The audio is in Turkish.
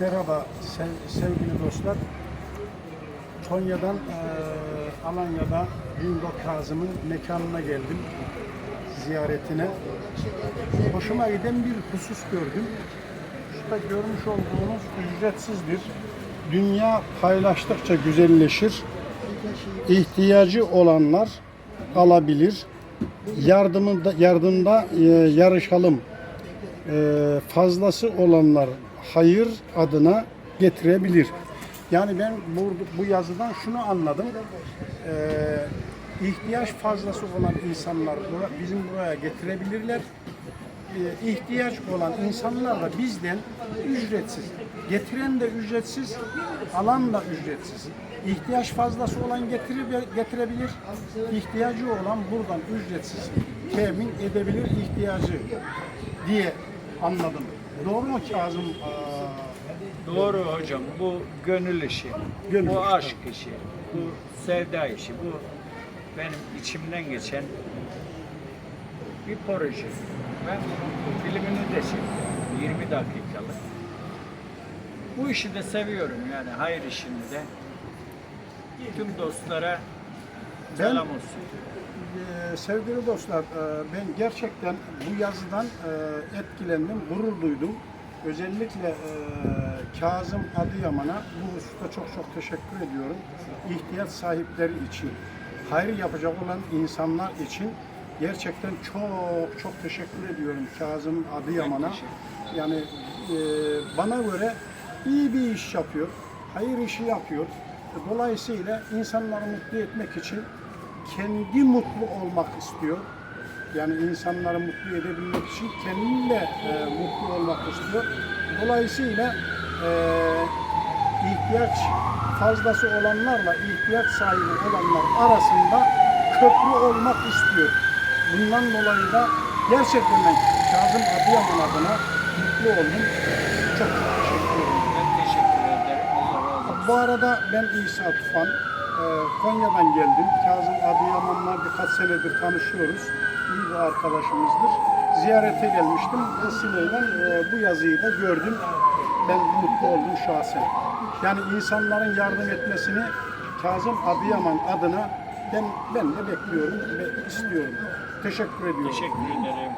Merhaba sev- sevgili dostlar. Konya'dan eee, Alanya'da Bingo Kazım'ın mekanına geldim ziyaretine. Hoşuma giden bir husus gördüm. Şurada görmüş olduğunuz ücretsizdir. Dünya paylaştıkça güzelleşir. İhtiyacı olanlar alabilir. Yardımında yardımda eee, yarışalım e, fazlası olanlar hayır adına getirebilir. Yani ben bu, bu yazıdan şunu anladım. E, ihtiyaç fazlası olan insanlar bizim buraya getirebilirler. E, ihtiyaç olan insanlar da bizden ücretsiz. Getiren de ücretsiz, alan da ücretsiz. İhtiyaç fazlası olan getirebilir. İhtiyacı olan buradan ücretsiz temin edebilir ihtiyacı diye anladım. Doğru mu Kazım? Doğru hocam. Bu gönül işi. Gönül bu işi, aşk işi. Bu sevda işi. Bu benim içimden geçen bir proje. Ben bunun filmini de çektim. 20 dakikalık. Bu işi de seviyorum yani hayır işini de. Tüm dostlara Ben- selam olsun. Ee, sevgili dostlar, e, ben gerçekten bu yazıdan e, etkilendim, gurur duydum. Özellikle e, Kazım Adıyaman'a bu hususta çok çok teşekkür ediyorum. İhtiyaç sahipleri için, hayır yapacak olan insanlar için gerçekten çok çok teşekkür ediyorum Kazım Adıyaman'a. Yani e, bana göre iyi bir iş yapıyor, hayır işi yapıyor. Dolayısıyla insanları mutlu etmek için kendi mutlu olmak istiyor. Yani insanları mutlu edebilmek için kendiyle e, mutlu olmak istiyor. Dolayısıyla e, ihtiyaç fazlası olanlarla ihtiyaç sahibi olanlar arasında köprü olmak istiyor. Bundan dolayı da gerçekten ben Kazım Adıyaman adına mutlu oldum. Çok çok teşekkür ederim. Ben teşekkür ederim. Allah razı olsun. Bu arada ben İsa Tufan. Ee, Konya'dan geldim. Kazım Adıyaman'la birkaç senedir tanışıyoruz. İyi bir arkadaşımızdır. Ziyarete gelmiştim. Vesileyle bu yazıyı da gördüm. Ben mutlu oldum şahsen. Yani insanların yardım etmesini Kazım Adıyaman adına ben ben de bekliyorum ve istiyorum. Teşekkür ediyorum. Teşekkür ederim.